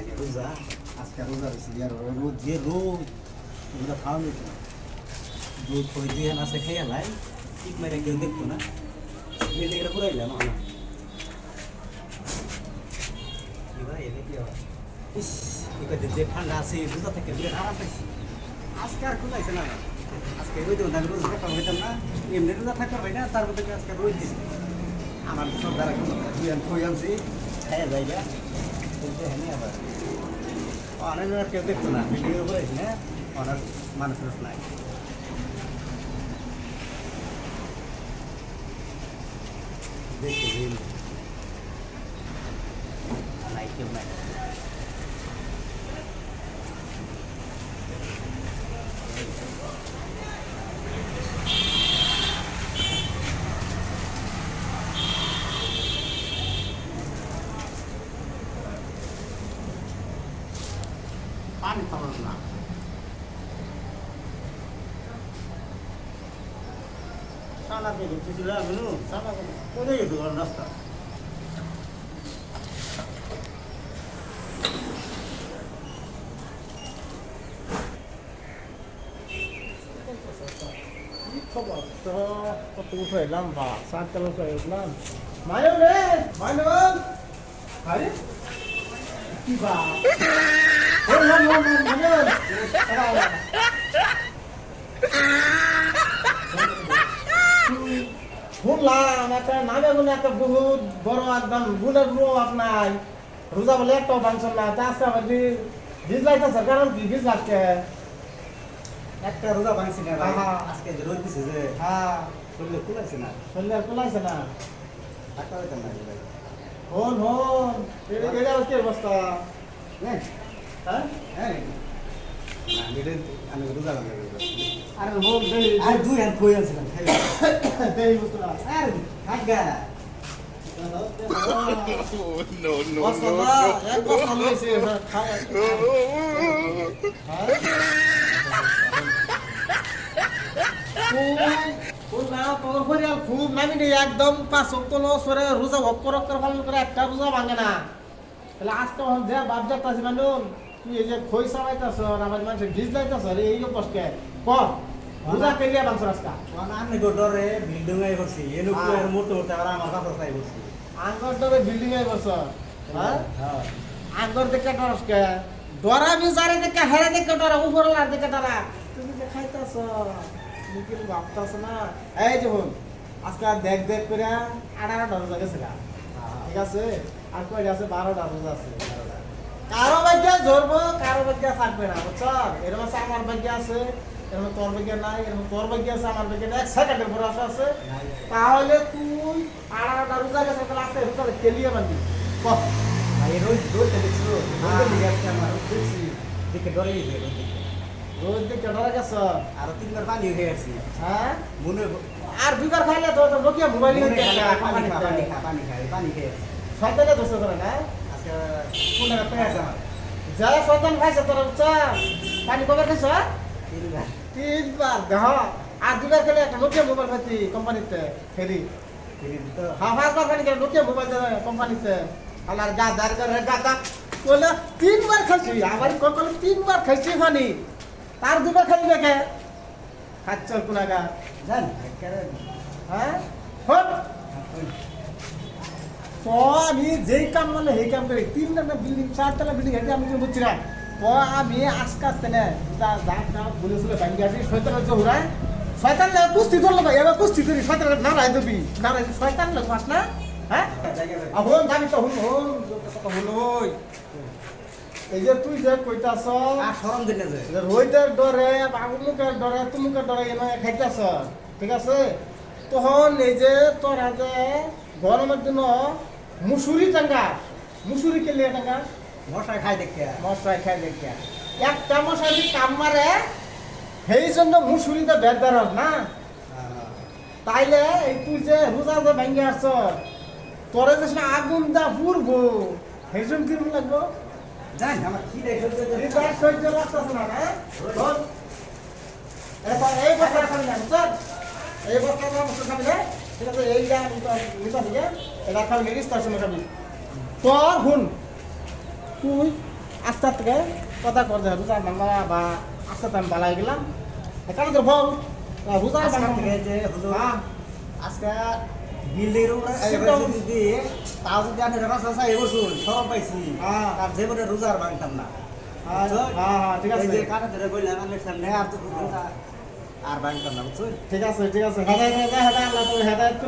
না রোজা আজকে রোজা বেশি আর রোজ যে রোজ রোজা খাওয়া নিত দুধ খই দিয়ে আছে খেয়ে লাই ঠিক মেরে কেউ দেখতো না মেয়েটা এটা আমার? ইস কি করতে যে ঠান্ডা আছে রোজা থেকে বিরাট আরাম পাইছি আজকে আর খুলাইছে না আজকে রোদ রোজ থাকতাম হইতাম না এমনি রোজা থাকতাম হয় না তার মধ্যে আজকে রোদ দিচ্ছে আমার সব দ্বারা খই আনছি খাইয়া যাইগা বলতে হ্যাঁ নি আবার অনেক আর কেউ দেখতো না ভিডিও করেছি না অনেক মানুষ টানুষ নাই দেখতে দিন নাই কেউ নাই পানি খাবার না কে ঘুরতেছিল আমিনু সালা কোথায় গেছো রাস্তা খবর তো কত উঠে এলাম বা সাতটা উঠে উঠলাম মায়ন রে মায়ন আরে কি বা ওই হন হন হন মায়ন শুনলাম একটা নামে গুনে একটা বহুত বড় একদম গুণের রো আপনার। রোজা বলে একটাও বাংশন না তা আজকে আবার ভিজ লাইতেছে কারণ কি ভিজ লাগছে একটা রোজা ভাঙছি না আজকে যে রোদ দিছে যে হ্যাঁ। শরীরে কুলাইছে না? শরীরে কুলাইছে না। টাকা হইতাম না ভাই? হন হন। এটা এটা কি অবস্থা। হ্যাঁ? হ্যাঁ। খুব নামি একদম পাঁচ সরে রোজা অক্ষর অক্ষর পালন করে একটা রোজা ভাঙে না তাহলে আজকে যে বাপ যাত্রাছি মানুষ তুই এই যে খই সাবাইতাছ আমার মানুষের ভিজ লাইতাছ এই অবস্থা ক রোজা কেলিয়া বাংশ রাস্তা আমি গোটরে বিল্ডিং আই করছি এনু হ্যাঁ। কুয়ের মোটো মোটো আর আমার কাছে তাই করছি আঙ্গর ডরে বিল্ডিং এ বস হ্যাঁ। আঙ্গর দেখে ডরসকে ডরা বিচারে দেখে হেরে দেখে ডরা উপরলার দেখে ডরা তুমি যে খাইতাছ নিখিল ভাবতাছ না? এই যে হন আজকে দেখ দেখ করে আঠারো ডর গেছে গা। ঠিক আছে? আর কয়টা আছে? বারোটা রোজা আছে। কারও ভাগ্য ধরবো কারও ভাগ্য থাকবে না বুঝছ? এরকম আছে আমার ভাগ্য আছে এরকম তোর ভাগ্য নাই এরকম তোর ভাগ্য আছে আমার নাই এক সেকেন্ডের পর আসা আছে তাহলে তুই আড়াটা রোজা গেছে তাহলে আস্তে রোজা কেলিয়ে বান্ধি ভাই রোজ রোজ দেখছ। রোজ দিকে আমার রোজ দেখছি। দেখে ডরে গেছে রোজ দেখে রোজ দেখে ডরা গেছ? আর তিনবার পানি হ্যাঁ মনে আর দুইবার খাইলে তো নোকিয়া মোবাইল পানি খা পানি খা পানি খাই পানি খেয়ে। দোষ করে না? যা শয়তান খাইছে তোর উচ্চা পানি কবার খাইছ তিনবার। তিনবার দেহ। আর দুইবার খেলে একটা নোকিয়া মোবাইল খাইছি কোম্পানিতে ফেরি। হ্যাঁ পাঁচবার খেলে নোকিয়া মোবাইল কোম্পানিতে। গা দার করে গাদা বলে তিনবার খাইছি আমার কখন তিনবার খাইছি পানি। তার দুবার খালি দেখে খাচ্ছ কোনাগা জান হ্যাঁ? হট। আমি যেই কাম মানে সেই কাম করি তিনটা বিল্ডিং চারতলা বিল্ডিং হেঁটে আমি তো বুঝছি না তো আমি আজকাল তেনে যা যা যা বলেছিল ব্যাংকে আসি শয়তান হচ্ছে হুরায় শয়তান লাগে কুস্তি ধরলো ভাই এবার কুস্তি ধরি শয়তান না দেবি না রাই শয়তান লাগে মাস না? হ্যাঁ? হন জানি তো হুন হন কথা হন ওই এই যে তুই যে কইতাছ আর দিনে যে। রোহিতের ডরে বাবুমুখের ডরে তুমুকের ডরে এনে খাইতেছ ঠিক আছে? তখন এই যে তোরা যে গরমের দিন মুসুরি টাঙ্গা মুসুরি কেলে টাঙ্গা মশাই খাই দেখে। মশাই খাই দেখিয়া একটা যদি কাম মারে সেই জন্য মুসুরিতে বেদ বেরস না। তাইলে এই তুই যে রোজা যে ভেঙে আসছ তোরে যে আগুন দা পুরবো সেই জন্য কিরম লাগবো? জান আমার কি দেখে হৃদয় সহ্য রাখতেছে না হ্যাঁ? এই বস্তা খাবি না এই বস্তা বস্তা খাবি না। ঠিক আছে এই যা নিতা থেকে এটা খাবি না রিস্তার সময় খাবি তোর হুন। তুই আস্তে থেকে কথা করতে রোজা বাংলা বা আস্তে আমি বালাই গেলাম। এখানে তো বল। রোজা আজকাল বাংলা থেকে যে হ্যাঁ। আজকে বিল্ডিং উপরে যদি তাও যদি আমি রেবাস আসা এবছর সরব পাইছি। হ্যাঁ। তার জীবনে রোজার ভাঙতাম না। হ্যাঁ হ্যাঁ ঠিক আছে। কানে ধরে কইলাম আমার সামনে আর তো আর না ঠিক আছে ঠিক আছে। হেদায়ত হেদায়ত আল্লাহ তো হেদায়ত